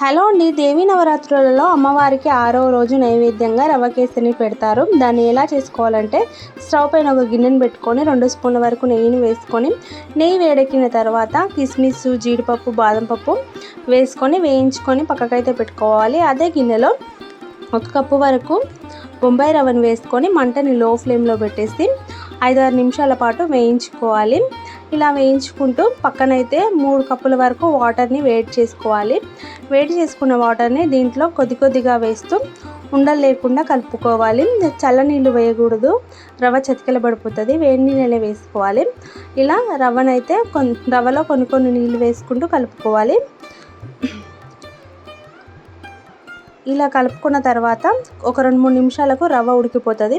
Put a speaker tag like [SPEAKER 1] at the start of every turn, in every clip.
[SPEAKER 1] Hello అండి. దేవీ నవరాత్రులలో అమ్మవారికి ఆరో రోజు నైవేద్యంగా రవ్వ కేసరిని పెడతారు. దాన్ని ఎలా చేసుకోవాలంటే స్టవ్ పైన ఒక గిన్నెను పెట్టుకొని రెండు స్పూన్ల వరకు నెయ్యిని వేసుకొని నెయ్యి వేడెక్కిన తర్వాత కిస్మిస్ జీడిపప్పు బాదం పప్పు వేసుకొని వేయించుకొని పక్కకైతే పెట్టుకోవాలి. అదే గిన్నెలో ఒక కప్పు వరకు బొంబాయి రవ్వను వేసుకొని మంటని లో ఫ్లేమ్లో పెట్టేసి ఐదారు నిమిషాల పాటు వేయించుకోవాలి. ఇలా వేయించుకుంటూ పక్కనైతే మూడు కప్పుల వరకు వాటర్ని వేడి చేసుకోవాలి. వేడి చేసుకున్న వాటర్ని దీంట్లో కొద్ది కొద్దిగా వేస్తూ ఉండలు లేకుండా కలుపుకోవాలి. చల్ల నీళ్ళు వేయకూడదు. రవ్వ చతికిల పడిపోతుంది. వేడి నీళ్ళనే వేసుకోవాలి. ఇలా రవ్వనైతే కొన్ని రవ్వలో కొన్ని కొన్ని నీళ్ళు వేసుకుంటూ కలుపుకోవాలి. ఇలా కలుపుకున్న తర్వాత ఒక రెండు మూడు నిమిషాలకు రవ్వ ఉడికిపోతుంది.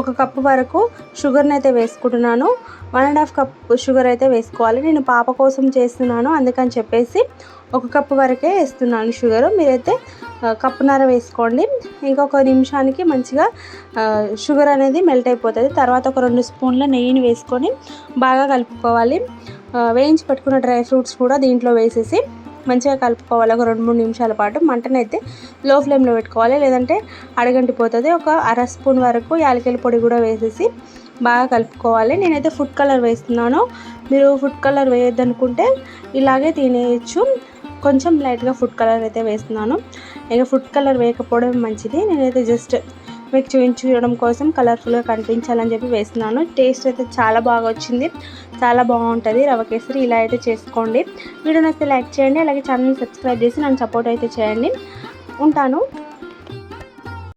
[SPEAKER 1] ఒక కప్పు వరకు షుగర్ని అయితే వేసుకుంటున్నాను. One and half cup sugar అయితే వేసుకోవాలి. నేను పాప కోసం చేస్తున్నాను. అందుకని చెప్పేసి ఒక కప్పు వరకే వేస్తున్నాను షుగర్. మీరైతే కప్పున్నర వేసుకోండి. ఇంకొక నిమిషానికి మంచిగా షుగర్ అనేది మెల్ట్ అయిపోతుంది. తర్వాత ఒక రెండు స్పూన్ల నెయ్యిని వేసుకొని బాగా కలుపుకోవాలి. వేయించి పెట్టుకున్న డ్రై ఫ్రూట్స్ కూడా దీంట్లో వేసేసి మంచిగా కలుపుకోవాలి. ఒక రెండు మూడు నిమిషాల పాటు మంటనైతే లో ఫ్లేమ్లో పెట్టుకోవాలి. లేదంటే అడగంటిపోతుంది ఒక అర స్పూన్ వరకు యాలకల పొడి కూడా వేసేసి బాగా కలుపుకోవాలి. నేనైతే ఫుడ్ కలర్ వేస్తున్నాను. మీరు ఫుడ్ కలర్ వేయొద్దనుకుంటే ఇలాగే తినేయచ్చు. కొంచెం లైట్గా ఫుడ్ కలర్ అయితే వేస్తున్నాను. ఇక ఫుడ్ కలర్ వేయకపోవడం మంచిది. నేనైతే జస్ట్ మీకు చూపించడం కోసం కలర్ఫుల్గా కనిపించాలని చెప్పి వేస్తున్నాను. టేస్ట్ అయితే చాలా బాగా వచ్చింది. చాలా బాగుంటుంది. రవ కేసరి ఇలా అయితే చేసుకోండి. వీడియో నచ్చితే లైక్ చేయండి. అలాగే ఛానల్ని సబ్స్క్రైబ్ చేసి నన్ను సపోర్ట్ అయితే చేయండి. ఉంటాను.